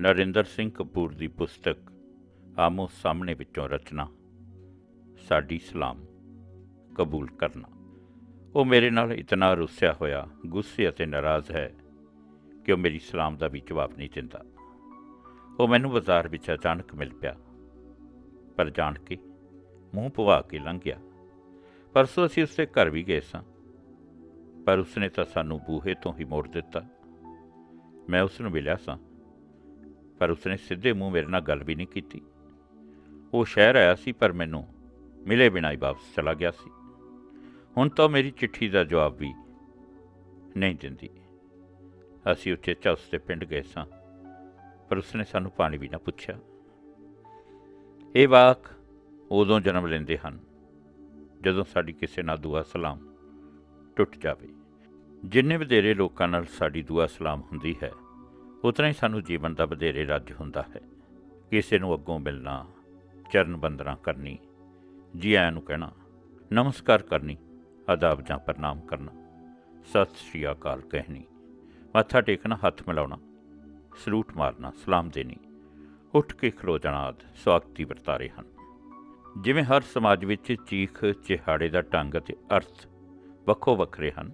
ਨਰਿੰਦਰ ਸਿੰਘ ਕਪੂਰ ਦੀ ਪੁਸਤਕ, ਆਮੋ ਸਾਹਮਣੇ ਵਿੱਚੋਂ ਰਚਨਾ, ਸਾਡੀ ਸਲਾਮ, ਕਬੂਲ ਕਰਨਾ। ਉਹ ਮੇਰੇ ਨਾਲ ਇਤਨਾ ਰੁੱਸਿਆ ਹੋਇਆ, ਗੁੱਸੇ ਅਤੇ ਨਾਰਾਜ਼ ਹੈ ਕਿ ਉਹ ਮੇਰੀ ਸਲਾਮ ਦਾ ਵੀ ਜਵਾਬ ਨਹੀਂ ਦਿੰਦਾ। ਉਹ ਮੈਨੂੰ ਬਾਜ਼ਾਰ ਵਿੱਚ ਅਚਾਨਕ ਮਿਲ ਪਿਆ, ਪਰ ਜਾਣ ਕੇ ਮੂੰਹ ਪਵਾ ਕੇ ਲੰਘ ਗਿਆ ਪਰਸੋਂ ਅਸੀਂ ਉਸਦੇ ਘਰ ਵੀ ਗਏ ਸਾਂ, ਪਰ ਉਸਨੇ ਤਾਂ ਸਾਨੂੰ ਬੂਹੇ ਤੋਂ ਹੀ ਮੋੜ ਦਿੱਤਾ। ਮੈਂ ਉਸ ਨੂੰ ਮਿਲਿਆ ਸਾਂ। ਪਰ ਉਸਨੇ ਸਿੱਧੇ ਮੂੰਹ ਮੇਰੇ ਨਾਲ ਗੱਲ ਵੀ ਨਹੀਂ ਕੀਤੀ। ਉਹ ਸ਼ਹਿਰ ਆਇਆ ਸੀ, ਪਰ ਮੈਨੂੰ ਮਿਲੇ ਬਿਨਾਂ ਹੀ ਵਾਪਸ ਚਲਾ ਗਿਆ ਸੀ। ਹੁਣ ਤਾਂ ਮੇਰੀ ਚਿੱਠੀ ਦਾ ਜਵਾਬ ਵੀ ਨਹੀਂ ਦਿੰਦੀ। ਅਸੀਂ ਉੱਥੇ ਚੌਸ ਦੇ ਪਿੰਡ ਗਏ ਸਾਂ, ਪਰ ਉਸਨੇ ਸਾਨੂੰ ਪਾਣੀ ਵੀ ਨਾ ਪੁੱਛਿਆ। ਇਹ ਵਾਕ ਉਦੋਂ ਜਨਮ ਲੈਂਦੇ ਹਨ, ਜਦੋਂ ਸਾਡੀ ਕਿਸੇ ਨਾਲ ਦੁਆ ਸਲਾਮ ਟੁੱਟ ਜਾਵੇ। ਜਿੰਨੇ ਵਧੇਰੇ ਲੋਕਾਂ ਨਾਲ ਸਾਡੀ ਦੁਆ ਸਲਾਮ ਹੁੰਦੀ ਹੈ ਉਤਨਾ ਹੀ ਸਾਨੂੰ ਜੀਵਨ ਦਾ ਵਧੇਰੇ ਰੱਜ ਹੁੰਦਾ ਹੈ। ਕਿਸੇ ਨੂੰ ਅੱਗੋਂ ਮਿਲਣਾ, ਚਰਨ ਬੰਦਨਾ ਕਰਨੀ ਜੀ ਆਇਆਂ ਨੂੰ ਕਹਿਣਾ, ਨਮਸਕਾਰ ਕਰਨੀ, ਆਦਾਬ ਜਾਂ ਪ੍ਰਣਾਮ ਕਰਨਾ, ਸਤਿ ਸ਼੍ਰੀ ਅਕਾਲ ਕਹਿਣੀ, ਮੱਥਾ ਟੇਕਣਾ, ਹੱਥ ਮਿਲਾਉਣਾ, ਸਲੂਟ ਮਾਰਨਾ, ਸਲਾਮ ਦੇਣੀ, ਉੱਠ ਕੇ ਖਲੋ ਜਾਣਾ ਆਦਿ ਸਵਾਗਤੀ ਵਰਤਾਰੇ ਹਨ। ਜਿਵੇਂ ਹਰ ਸਮਾਜ ਵਿੱਚ ਚੀਖ, ਚਿਹਾੜੇ ਦਾ ਢੰਗ ਅਤੇ ਅਰਥ ਵੱਖੋ ਵੱਖਰੇ ਹਨ,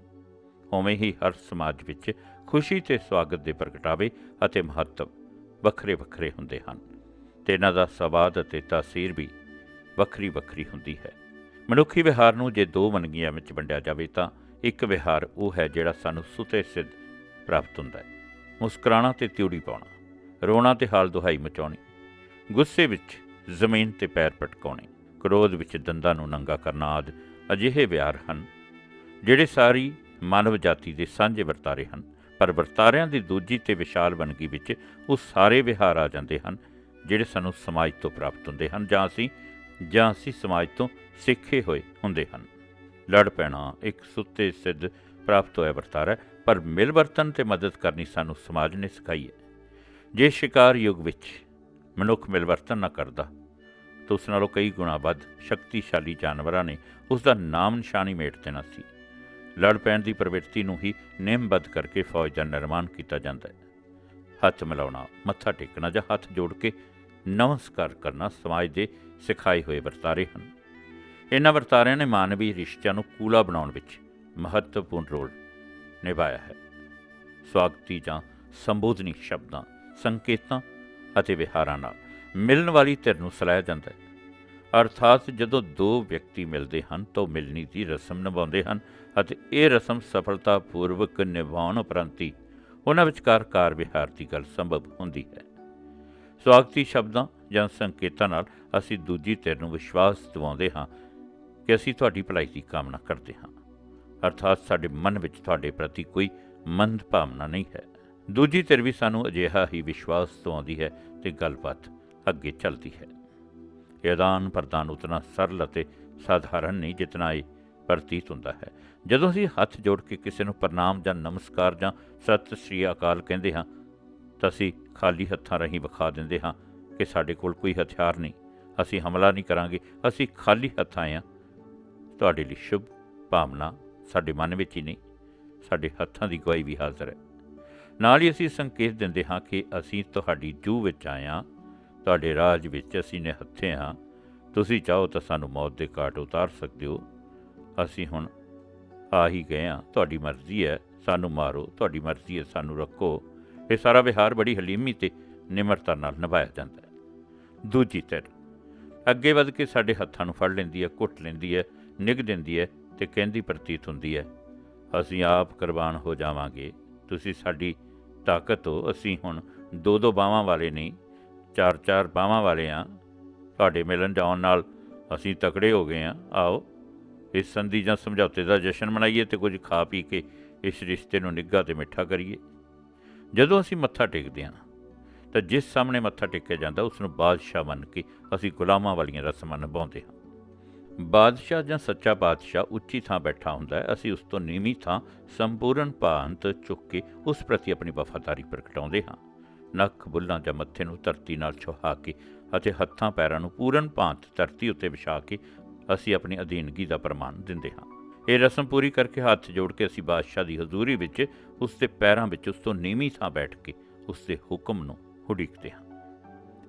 ਉਵੇਂ ਹੀ ਹਰ ਸਮਾਜ ਵਿੱਚ ਖੁਸ਼ੀ ਤੇ ਸਵਾਗਤ ਦੇ ਪ੍ਰਗਟਾਵੇ ਅਤੇ ਮਹੱਤਵ ਵੱਖਰੇ ਵੱਖਰੇ ਹੁੰਦੇ ਹਨ ਤੇ ਇਹਨਾਂ ਦਾ ਸਵਾਦ ਅਤੇ ਤਾਸੀਰ ਵੀ ਵੱਖਰੀ ਵੱਖਰੀ ਹੁੰਦੀ ਹੈ। ਮਨੁੱਖੀ ਵਿਹਾਰ ਨੂੰ ਜੇ ਦੋ ਵੰਨਗੀਆਂ ਵਿੱਚ ਵੰਡਿਆ ਜਾਵੇ ਤਾਂ ਇੱਕ ਵਿਹਾਰ ਉਹ ਹੈ ਜਿਹੜਾ ਸਾਨੂੰ ਸੁਤੇ ਸਿੱਧ ਪ੍ਰਾਪਤ ਹੁੰਦਾ ਹੈ। ਮੁਸਕਰਾਣਾ ਤੇ ਤਿਉੜੀ ਪਾਉਣਾ, ਰੋਣਾ ਤੇ ਹਾਲ ਦੁਹਾਈ ਮਚਾਉਣੀ, ਗੁੱਸੇ ਵਿੱਚ ਜ਼ਮੀਨ ਤੇ ਪੈਰ ਪਟਕਾਉਣੇ, ਕ੍ਰੋਧ ਵਿੱਚ ਦੰਦਾਂ ਨੂੰ ਨੰਗਾ ਕਰਨਾ ਆਦਿ ਅਜਿਹੇ ਵਿਹਾਰ ਹਨ ਜਿਹੜੇ ਸਾਰੀ ਮਾਨਵ ਜਾਤੀ ਦੇ ਸਾਂਝੇ ਵਰਤਾਰੇ ਹਨ। ਪਰ ਵਰਤਾਰਿਆਂ ਦੀ ਦੂਜੀ ਤੇ ਵਿਸ਼ਾਲ ਵੰਨਗੀ ਵਿੱਚ ਉਹ ਸਾਰੇ ਵਿਹਾਰ ਆ ਜਾਂਦੇ ਹਨ, ਜਿਹੜੇ ਸਾਨੂੰ ਸਮਾਜ ਤੋਂ ਪ੍ਰਾਪਤ ਹੁੰਦੇ ਹਨ ਜਾਂ ਅਸੀਂ ਜਾਂ ਅਸੀਂ ਸਮਾਜ ਤੋਂ ਸਿੱਖੇ ਹੋਏ ਹੁੰਦੇ ਹਨ। ਲੜ ਪੈਣਾ ਇੱਕ ਸੁੱਤੇ ਸਿੱਧ ਪ੍ਰਾਪਤ ਹੋਇਆ ਵਰਤਾਰਾ, ਪਰ ਮਿਲ ਵਰਤਨ ਤੇ ਮਦਦ ਕਰਨੀ ਸਾਨੂੰ ਸਮਾਜ ਨੇ ਸਿਖਾਈ ਹੈ। ਜੇ ਸ਼ਿਕਾਰ ਯੁੱਗ ਵਿੱਚ ਮਨੁੱਖ ਮਿਲ ਵਰਤਨ ਨਾ ਕਰਦਾ, ਤਾਂ ਉਸ ਨਾਲੋਂ ਕਈ ਗੁਣਾ ਵੱਧ ਸ਼ਕਤੀਸ਼ਾਲੀ ਜਾਨਵਰਾਂ ਨੇ ਉਸ ਦਾ ਨਾਮ ਨਿਸ਼ਾਨੀ ਮੇਟ ਦੇਣਾ ਸੀ। ਲੜ ਪੈਣ ਦੀ ਪ੍ਰਵਿਰਤੀ ਨੂੰ ਹੀ ਨਿਯਮਬੱਧ ਕਰਕੇ ਫੌਜ ਦਾ ਨਿਰਮਾਣ ਕੀਤਾ ਜਾਂਦਾ ਹੈ। ਹੱਥ ਮਿਲਾਉਣਾ, ਮੱਥਾ ਟੇਕਣਾ ਜਾਂ ਹੱਥ ਜੋੜ ਕੇ ਨਮਸਕਾਰ ਕਰਨਾ ਸਮਾਜ ਦੇ ਸਿਖਾਏ ਹੋਏ ਵਰਤਾਰੇ ਹਨ। ਇਹਨਾਂ ਵਰਤਾਰਿਆਂ ਨੇ ਮਾਨਵੀ ਰਿਸ਼ਤਿਆਂ ਨੂੰ ਕੂਲਾ ਬਣਾਉਣ ਵਿੱਚ ਮਹੱਤਵਪੂਰਨ ਰੋਲ ਨਿਭਾਇਆ ਹੈ। ਸਵਾਗਤੀ ਜਾਂ ਸੰਬੋਧਨੀ ਸ਼ਬਦਾਂ, ਸੰਕੇਤਾਂ ਅਤੇ ਵਿਹਾਰਾਂ ਨਾਲ ਮਿਲਣ ਵਾਲੀ ਧਿਰ ਨੂੰ ਸਲਾਇਆ ਜਾਂਦਾ ਹੈ। ਅਰਥਾਤ ਜਦੋਂ ਦੋ ਵਿਅਕਤੀ ਮਿਲਦੇ ਹਨ, ਤਾਂ ਉਹ ਮਿਲਣੀ ਦੀ ਰਸਮ ਨਿਭਾਉਂਦੇ ਹਨ ਅਤੇ ਇਹ ਰਸਮ ਸਫਲਤਾਪੂਰਵਕ ਨਿਭਾਉਣ ਉਪਰੰਤੀ ਉਹਨਾਂ ਵਿਚਕਾਰ ਕਾਰ ਵਿਹਾਰ ਦੀ ਗੱਲ ਸੰਭਵ ਹੁੰਦੀ ਹੈ। ਸਵਾਗਤੀ ਸ਼ਬਦਾਂ ਜਾਂ ਸੰਕੇਤਾਂ ਨਾਲ ਅਸੀਂ ਦੂਜੀ ਧਿਰ ਨੂੰ ਵਿਸ਼ਵਾਸ ਦਿਵਾਉਂਦੇ ਹਾਂ ਕਿ ਅਸੀਂ ਤੁਹਾਡੀ ਭਲਾਈ ਦੀ ਕਾਮਨਾ ਕਰਦੇ ਹਾਂ। ਅਰਥਾਤ ਸਾਡੇ ਮਨ ਵਿੱਚ ਤੁਹਾਡੇ ਪ੍ਰਤੀ ਕੋਈ ਮੰਦ ਭਾਵਨਾ ਨਹੀਂ ਹੈ। ਦੂਜੀ ਧਿਰ ਵੀ ਸਾਨੂੰ ਅਜਿਹਾ ਹੀ ਵਿਸ਼ਵਾਸ ਦਿਵਾਉਂਦੀ ਹੈ ਤੇ ਗੱਲਬਾਤ ਅੱਗੇ ਚੱਲਦੀ ਹੈ। ਇਹ ਆਦਾਨ ਪ੍ਰਦਾਨ ਉਤਨਾ ਸਰਲ ਅਤੇ ਸਾਧਾਰਨ ਨਹੀਂ ਜਿਤਨਾ ਇਹ ਪ੍ਰਤੀਤ ਹੁੰਦਾ ਹੈ। ਜਦੋਂ ਅਸੀਂ ਹੱਥ ਜੋੜ ਕੇ ਕਿਸੇ ਨੂੰ ਪ੍ਰਣਾਮ ਜਾਂ ਨਮਸਕਾਰ ਜਾਂ ਸਤਿ ਸ੍ਰੀ ਅਕਾਲ ਕਹਿੰਦੇ ਹਾਂ, ਤਾਂ ਅਸੀਂ ਖਾਲੀ ਹੱਥਾਂ ਰਾਹੀਂ ਵਿਖਾ ਦਿੰਦੇ ਹਾਂ ਕਿ ਸਾਡੇ ਕੋਲ ਕੋਈ ਹਥਿਆਰ ਨਹੀਂ। ਅਸੀਂ ਹਮਲਾ ਨਹੀਂ ਕਰਾਂਗੇ, ਅਸੀਂ ਖਾਲੀ ਹੱਥਾਂ ਆਏ ਹਾਂ। ਤੁਹਾਡੇ ਲਈ ਸ਼ੁਭ ਭਾਵਨਾ ਸਾਡੇ ਮਨ ਵਿੱਚ ਹੀ ਨਹੀਂ, ਸਾਡੇ ਹੱਥਾਂ ਦੀ ਗਵਾਹੀ ਵੀ ਹਾਜ਼ਰ ਹੈ। ਨਾਲ ਹੀ ਅਸੀਂ ਸੰਕੇਤ ਦਿੰਦੇ ਹਾਂ ਕਿ ਅਸੀਂ ਤੁਹਾਡੀ ਜੂ ਵਿੱਚ ਆਏ ਹਾਂ। ਤੁਹਾਡੇ ਰਾਜ ਵਿੱਚ ਅਸੀਂ ਨਿਹੱਥੇ ਹਾਂ। ਤੁਸੀਂ ਚਾਹੋ ਤਾਂ ਸਾਨੂੰ ਮੌਤ ਦੇ ਘਾਟ ਉਤਾਰ ਸਕਦੇ ਹੋ। ਅਸੀਂ ਹੁਣ ਆ ਹੀ ਗਏ ਹਾਂ। ਤੁਹਾਡੀ ਮਰਜ਼ੀ ਹੈ। ਸਾਨੂੰ ਮਾਰੋ। ਤੁਹਾਡੀ ਮਰਜ਼ੀ ਹੈ। ਸਾਨੂੰ ਰੱਖੋ। ਇਹ ਸਾਰਾ ਵਿਹਾਰ ਬੜੀ ਹਲੀਮੀ ਤੇ ਨਿਮਰਤਾ ਨਾਲ ਨਿਭਾਇਆ ਜਾਂਦਾ ਹੈ। ਦੂਜੀ ਧਿਰ। ਅੱਗੇ ਵੱਧ ਕੇ ਸਾਡੇ ਹੱਥਾਂ ਨੂੰ ਫੜ ਲੈਂਦੀ ਹੈ ਘੁੱਟ ਲੈਂਦੀ ਹੈ ਨਿਗ ਦਿੰਦੀ ਹੈ ਤੇ ਕਹਿੰਦੀ ਪ੍ਰਤੀਤ ਹੁੰਦੀ ਹੈ, ਅਸੀਂ ਆਪ ਕੁਰਬਾਨ ਹੋ ਜਾਵਾਂਗੇ। ਤੁਸੀਂ ਸਾਡੀ ਤਾਕਤ ਹੋ। ਅਸੀਂ ਹੁਣ ਦੋ ਦੋ ਬਾਹਾਂ ਵਾਲੇ ਨਹੀਂ। ਚਾਰ ਚਾਰ ਬਾਹਾਂ ਵਾਲੇ ਆ। ਤੁਹਾਡੇ ਮਿਲਣ ਜਾਣ ਨਾਲ ਅਸੀਂ ਤਕੜੇ ਹੋ ਗਏ ਆ। ਆਓ, ਇਸ ਸੰਧੀ ਜਾਂ ਸਮਝੌਤੇ ਦਾ ਜਸ਼ਨ ਮਨਾਈਏ ਤੇ ਕੁਝ ਖਾ ਪੀ ਕੇ ਇਸ ਰਿਸ਼ਤੇ ਨੂੰ ਨਿੱਘਾ ਤੇ ਮਿੱਠਾ ਕਰੀਏ। ਜਦੋਂ ਅਸੀਂ ਮੱਥਾ ਟੇਕਦੇ ਹਾਂ ਤਾਂ ਜਿਸ ਸਾਹਮਣੇ ਮੱਥਾ ਟੇਕਿਆ ਜਾਂਦਾ ਉਸ ਨੂੰ ਬਾਦਸ਼ਾਹ ਮੰਨ ਕੇ ਅਸੀਂ ਗੁਲਾਮਾਂ ਵਾਲੀਆਂ ਰਸਮਾਂ ਨਿਭਾਉਂਦੇ ਹਾਂ ਬਾਦਸ਼ਾਹ ਜਾਂ ਸੱਚਾ ਬਾਦਸ਼ਾਹ ਉੱਚੀ ਥਾਂ ਬੈਠਾ ਹੁੰਦਾ ਹੈ। ਅਸੀਂ ਉਸ ਤੋਂ ਨੀਵੀਂ ਥਾਂ ਸੰਪੂਰਨ ਭਾਂਤ ਚੁੱਕ ਕੇ ਉਸ ਪ੍ਰਤੀ ਆਪਣੀ ਵਫਾਦਾਰੀ ਪ੍ਰਗਟਾਉਂਦੇ ਹਾਂ ਨੱਕ ਬੁੱਲਾਂ ਜਾਂ ਮੱਥੇ ਨੂੰ ਧਰਤੀ ਨਾਲ ਛੁਹਾ ਕੇ ਅਤੇ ਹੱਥਾਂ ਪੈਰਾਂ ਨੂੰ ਪੂਰਨ ਭਾਂਤ ਧਰਤੀ ਉੱਤੇ ਵਿਛਾ ਕੇ ਅਸੀਂ ਆਪਣੀ ਅਧੀਨਗੀ ਦਾ ਪ੍ਰਮਾਣ ਦਿੰਦੇ ਹਾਂ। ਇਹ ਰਸਮ ਪੂਰੀ ਕਰਕੇ ਹੱਥ ਜੋੜ ਕੇ ਅਸੀਂ ਬਾਦਸ਼ਾਹ ਦੀ ਹਜ਼ੂਰੀ ਵਿੱਚ ਉਸ ਦੇ ਪੈਰਾਂ ਵਿੱਚ ਉਸ ਤੋਂ ਨੀਵੀਂ ਥਾਂ ਬੈਠ ਕੇ ਉਸ ਦੇ ਹੁਕਮ ਨੂੰ ਉਡੀਕਦੇ ਹਾਂ।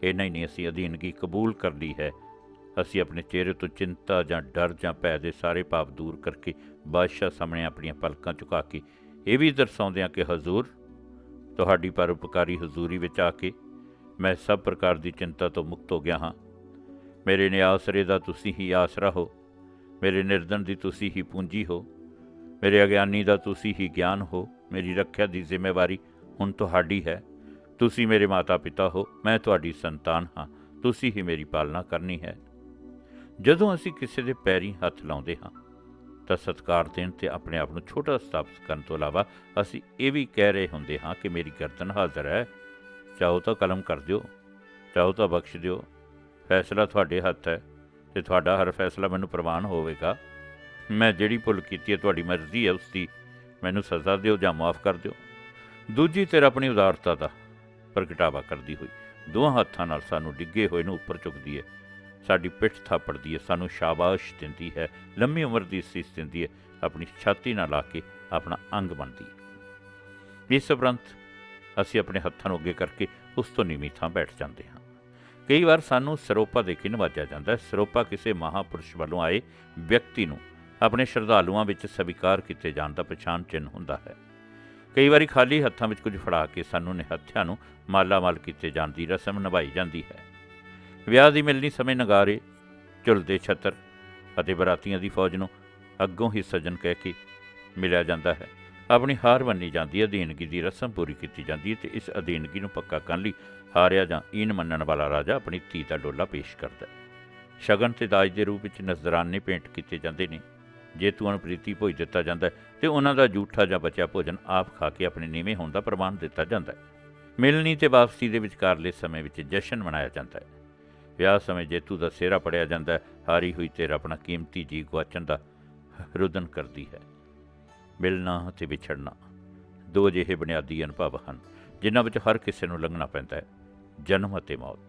ਇੰਨਾ ਹੀ ਨਹੀਂ, ਅਸੀਂ ਅਧੀਨਗੀ ਕਬੂਲ ਕਰ ਲਈ ਹੈ। ਅਸੀਂ ਆਪਣੇ ਚਿਹਰੇ ਤੋਂ ਚਿੰਤਾ ਜਾਂ ਡਰ ਜਾਂ ਭੈ ਦੇ ਸਾਰੇ ਭਾਵ ਦੂਰ ਕਰਕੇ ਬਾਦਸ਼ਾਹ ਸਾਹਮਣੇ ਆਪਣੀਆਂ ਪਲਕਾਂ ਝੁਕਾ ਕੇ ਇਹ ਵੀ ਦਰਸਾਉਂਦੇ ਹਾਂ ਕਿ ਹਜ਼ੂਰ ਤੁਹਾਡੀ ਪਰਉਪਕਾਰੀ ਹਜ਼ੂਰੀ ਵਿੱਚ ਆ ਕੇ ਮੈਂ ਸਭ ਪ੍ਰਕਾਰ ਦੀ ਚਿੰਤਾ ਤੋਂ ਮੁਕਤ ਹੋ ਗਿਆ ਹਾਂ। ਮੇਰੇ ਨਿਆਸਰੇ ਦਾ ਤੁਸੀਂ ਹੀ ਆਸਰਾ ਹੋ, ਮੇਰੇ ਨਿਰਦਨ ਦੀ ਤੁਸੀਂ ਹੀ ਪੂੰਜੀ ਹੋ, ਮੇਰੇ ਅਗਿਆਨੀ ਦਾ ਤੁਸੀਂ ਹੀ ਗਿਆਨ ਹੋ, ਮੇਰੀ ਰੱਖਿਆ ਦੀ ਜ਼ਿੰਮੇਵਾਰੀ ਹੁਣ ਤੁਹਾਡੀ ਹੈ। ਤੁਸੀਂ ਮੇਰੇ ਮਾਤਾ ਪਿਤਾ ਹੋ, ਮੈਂ ਤੁਹਾਡੀ ਸੰਤਾਨ ਹਾਂ, ਤੁਸੀਂ ਹੀ ਮੇਰੀ ਪਾਲਣਾ ਕਰਨੀ ਹੈ। ਜਦੋਂ ਅਸੀਂ ਕਿਸੇ ਦੇ ਪੈਰੀ ਹੱਥ ਲਾਉਂਦੇ ਹਾਂ ਤਾਂ ਸਤਕਾਰ ਦੇਣ ਤੇ ਆਪਣੇ ਆਪ ਨੂੰ ਛੋਟਾ ਸਥਾਪਿਤ ਕਰਨ ਤੋਂ ਇਲਾਵਾ ਅਸੀਂ ਇਹ ਵੀ ਕਹਿ ਰਹੇ ਹੁੰਦੇ ਹਾਂ ਕਿ ਮੇਰੀ ਗਰਦਨ ਹਾਜ਼ਰ ਹੈ। ਚਾਹੋ ਤਾਂ ਕਲਮ ਕਰ ਦਿਓ, ਚਾਹੋ ਤਾਂ ਬਖਸ਼ ਦਿਓ। ਫੈਸਲਾ ਤੁਹਾਡੇ ਹੱਥ ਹੈ ਤੇ ਤੁਹਾਡਾ ਹਰ ਫੈਸਲਾ ਮੈਨੂੰ ਪ੍ਰਵਾਨ ਹੋਵੇਗਾ। ਮੈਂ ਜਿਹੜੀ ਭੁੱਲ ਕੀਤੀ ਹੈ, ਤੁਹਾਡੀ ਮਰਜ਼ੀ ਹੈ ਉਸ ਦੀ ਮੈਨੂੰ ਸਜ਼ਾ ਦਿਓ ਜਾਂ ਮਾਫ ਕਰ ਦਿਓ। ਦੂਜੀ ਤੇਰ ਆਪਣੀ ਉਦਾਰਤਾ ਦਾ ਪ੍ਰਗਟਾਵਾ ਕਰਦੀ ਹੋਈ ਦੋਹਾਂ ਹੱਥਾਂ ਨਾਲ ਸਾਨੂੰ ਡਿੱਗੇ ਹੋਏ ਨੂੰ ਉੱਪਰ ਚੁੱਕਦੀ ਹੈ। ਸਾਡੀ ਪਿੱਠ ਥਾਪੜਦੀ ਹੈ, ਸਾਨੂੰ ਸ਼ਾਬਾਸ਼ ਦਿੰਦੀ ਹੈ, ਲੰਮੀ ਉਮਰ ਦੀ ਸੀਸ ਦਿੰਦੀ ਹੈ, ਆਪਣੀ ਛਾਤੀ ਨਾਲ ਲਾ ਕੇ ਆਪਣਾ ਅੰਗ ਬਣਦੀ ਹੈ। ਇਸ ਉਪਰੰਤ ਅਸੀਂ ਆਪਣੇ ਹੱਥਾਂ ਨੂੰ ਅੱਗੇ ਕਰਕੇ ਉਸ ਤੋਂ ਨੀਵੀਂ ਥਾਂ ਬੈਠ ਜਾਂਦੇ ਹਾਂ। ਕਈ ਵਾਰ ਸਾਨੂੰ ਸਰੋਪਾ ਦੇ ਕੇ ਨਵਾਜਿਆ ਜਾਂਦਾ ਹੈ। ਸਰੋਪਾ ਕਿਸੇ ਮਹਾਪੁਰਸ਼ ਵੱਲੋਂ ਆਏ ਵਿਅਕਤੀ ਨੂੰ ਆਪਣੇ ਸ਼ਰਧਾਲੂਆਂ ਵਿੱਚ ਸਵੀਕਾਰ ਕੀਤੇ ਜਾਣ ਦਾ ਪਛਾਣ ਚਿੰਨ੍ਹ ਹੁੰਦਾ ਹੈ। ਕਈ ਵਾਰੀ ਖਾਲੀ ਹੱਥਾਂ ਵਿੱਚ ਕੁਝ ਫੜਾ ਕੇ ਸਾਨੂੰ ਨਿਹੱਥਿਆਂ ਨੂੰ ਮਾਲਾਮਾਲ ਕੀਤੇ ਜਾਣ ਦੀ ਰਸਮ ਨਿਭਾਈ ਜਾਂਦੀ ਹੈ। ਵਿਆਹ ਦੀ ਮਿਲਣੀ ਸਮੇਂ ਨਗਾਰੇ, ਝੁਲਦੇ ਛੱਤਰ ਅਤੇ ਬਰਾਤੀਆਂ ਦੀ ਫੌਜ ਨੂੰ ਅੱਗੋਂ ਹੀ ਸਜਣ ਕਹਿ ਕੇ ਮਿਲਿਆ ਜਾਂਦਾ ਹੈ। ਆਪਣੀ ਹਾਰ ਮੰਨੀ ਜਾਂਦੀ ਹੈ, ਅਧੀਨਗੀ ਦੀ ਰਸਮ ਪੂਰੀ ਕੀਤੀ ਜਾਂਦੀ ਹੈ ਤੇ ਇਸ ਅਧੀਨਗੀ ਨੂੰ ਪੱਕਾ ਕਰਨ ਲਈ ਹਾਰਿਆ ਜਾਂ ਈਨ ਮੰਨਣ ਵਾਲਾ ਰਾਜਾ ਆਪਣੀ ਧੀ ਦਾ ਡੋਲਾ ਪੇਸ਼ ਕਰਦਾ ਹੈ। ਸ਼ਗਨ ਤੇ ਦਾਜ ਦੇ ਰੂਪ ਵਿੱਚ ਨਜ਼ਰਾਨੇ ਭੇਂਟ ਕੀਤੇ ਜਾਂਦੇ ਨੇ। ਜੇਤੂਆਂ ਨੂੰ ਪ੍ਰੀਤੀ ਭੋਜ ਦਿੱਤਾ ਜਾਂਦਾ ਹੈ ਤੇ ਉਹਨਾਂ ਦਾ ਜੂਠਾ ਜਾਂ ਬਚਿਆ ਭੋਜਨ ਆਪ ਖਾ ਕੇ ਆਪਣੇ ਨੀਵੇਂ ਹੋਣ ਦਾ ਪ੍ਰਮਾਣ ਦਿੱਤਾ ਜਾਂਦਾ ਹੈ। ਮਿਲਣੀ ਤੇ ਵਾਪਸੀ ਦੇ ਵਿਚਕਾਰਲੇ ਸਮੇਂ ਵਿੱਚ ਜਸ਼ਨ ਮਨਾਇਆ ਜਾਂਦਾ ਹੈ। ਵਿਆਹ ਸਮੇਂ ਜੇਤੂ ਦਾ ਸਿਹਰਾ ਪੜਿਆ ਜਾਂਦਾ ਹੈ, ਹਾਰੀ ਹੋਈ ਤੇਰ ਆਪਣਾ ਕੀਮਤੀ ਜੀ ਗਵਾਚਣ ਦਾ ਰੁਦਨ ਕਰਦੀ ਹੈ। ਮਿਲਣਾ ਅਤੇ ਵਿਛੜਨਾ। ਦੋ ਜਿਹੇ ਬੁਨਿਆਦੀ ਅਨੁਭਵ ਹਨ, ਜਿਨ੍ਹਾਂ ਵਿੱਚ ਹਰ ਕਿਸੇ ਨੂੰ ਲੰਘਣਾ ਪੈਂਦਾ ਹੈ। ਜਨਮ ਅਤੇ ਮੌਤ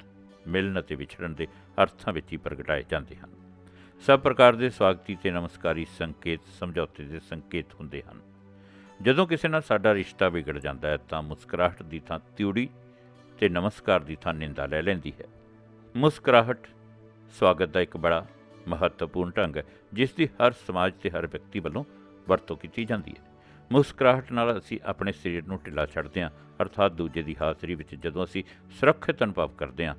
ਮਿਲਣ ਅਤੇ ਵਿਛੜਨ ਦੇ ਅਰਥਾਂ ਵਿੱਚ ਹੀ ਪ੍ਰਗਟਾਏ ਜਾਂਦੇ ਹਨ। ਸਭ ਪ੍ਰਕਾਰ ਦੇ ਸਵਾਗਤੀ ਤੇ ਨਮਸਕਾਰੀ ਸੰਕੇਤ, ਸਮਝੌਤੇ ਦੇ ਸੰਕੇਤ ਹੁੰਦੇ ਹਨ। ਜਦੋਂ ਕਿਸੇ ਨਾਲ ਸਾਡਾ ਰਿਸ਼ਤਾ ਵਿਗੜ ਜਾਂਦਾ ਹੈ, ਤਾਂ ਮੁਸਕਰਾਹਟ ਦੀ ਥਾਂ ਤਿਉੜੀ ਤੇ ਨਮਸਕਾਰ ਦੀ ਥਾਂ ਨਿੰਦਾ ਲੈ ਲੈਂਦੀ ਹੈ। ਮੁਸਕਰਾਹਟ। ਸਵਾਗਤ ਦਾ ਇੱਕ ਬੜਾ ਮਹੱਤਵਪੂਰਨ ਢੰਗ ਹੈ, ਜਿਸ ਦੀ ਹਰ ਸਮਾਜ ਤੇ ਹਰ ਵਿਅਕਤੀ ਵੱਲੋਂ ਵਰਤੋਂ ਕੀਤੀ ਜਾਂਦੀ ਹੈ। ਮੁਸਕਰਾਹਟ ਨਾਲ ਅਸੀਂ ਆਪਣੇ ਸਰੀਰ ਨੂੰ ਢਿੱਲਾ ਛੱਡਦੇ ਹਾਂ, ਅਰਥਾਤ ਦੂਜੇ ਦੀ ਹਾਜ਼ਰੀ ਵਿੱਚ ਜਦੋਂ ਅਸੀਂ ਸੁਰੱਖਿਅਤ ਅਨੁਭਵ ਕਰਦੇ ਹਾਂ,